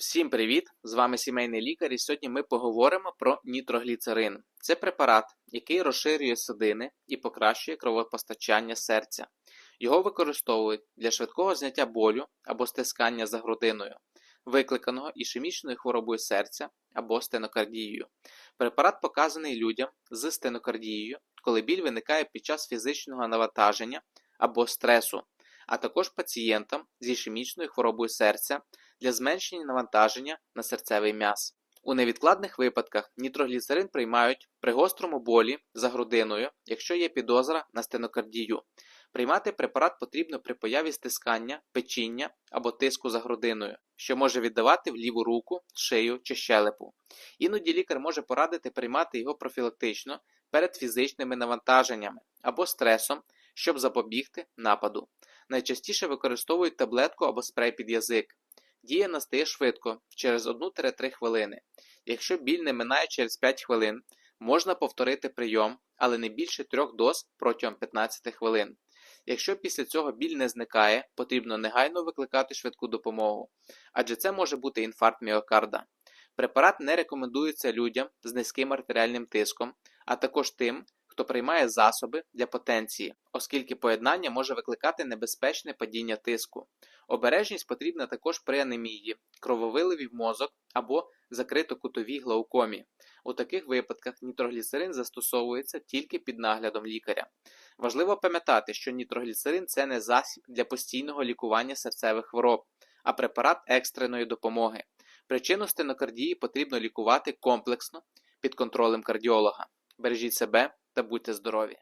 Всім привіт! З вами сімейний лікар, і сьогодні ми поговоримо про нітрогліцерин. Це препарат, який розширює судини і покращує кровопостачання серця. Його використовують для швидкого зняття болю або стискання за грудиною, викликаного ішемічною хворобою серця або стенокардією. Препарат показаний людям з стенокардією, коли біль виникає під час фізичного навантаження або стресу, а також пацієнтам з ішемічною хворобою серця для зменшення навантаження на серцевий м'яз. У невідкладних випадках нітрогліцерин приймають при гострому болі за грудиною, якщо є підозра на стенокардію. Приймати препарат потрібно при появі стискання, печіння або тиску за грудиною, що може віддавати в ліву руку, шию чи щелепу. Іноді лікар може порадити приймати його профілактично перед фізичними навантаженнями або стресом, щоб запобігти нападу. Найчастіше використовують таблетку або спрей під язик. Дія настає швидко, через 1-3 хвилини. Якщо біль не минає через 5 хвилин, можна повторити прийом, але не більше 3 доз протягом 15 хвилин. Якщо після цього біль не зникає, потрібно негайно викликати швидку допомогу, адже це може бути інфаркт міокарда. Препарат не рекомендується людям з низьким артеріальним тиском, а також тим, хто приймає засоби для потенції, оскільки поєднання може викликати небезпечне падіння тиску. Обережність потрібна також при анемії, крововиливі в мозок або закрито-кутовій глаукомі. У таких випадках нітрогліцерин застосовується тільки під наглядом лікаря. Важливо пам'ятати, що нітрогліцерин це не засіб для постійного лікування серцевих хвороб, а препарат екстреної допомоги. Причину стенокардії потрібно лікувати комплексно під контролем кардіолога. Бережіть себе та будьте здорові!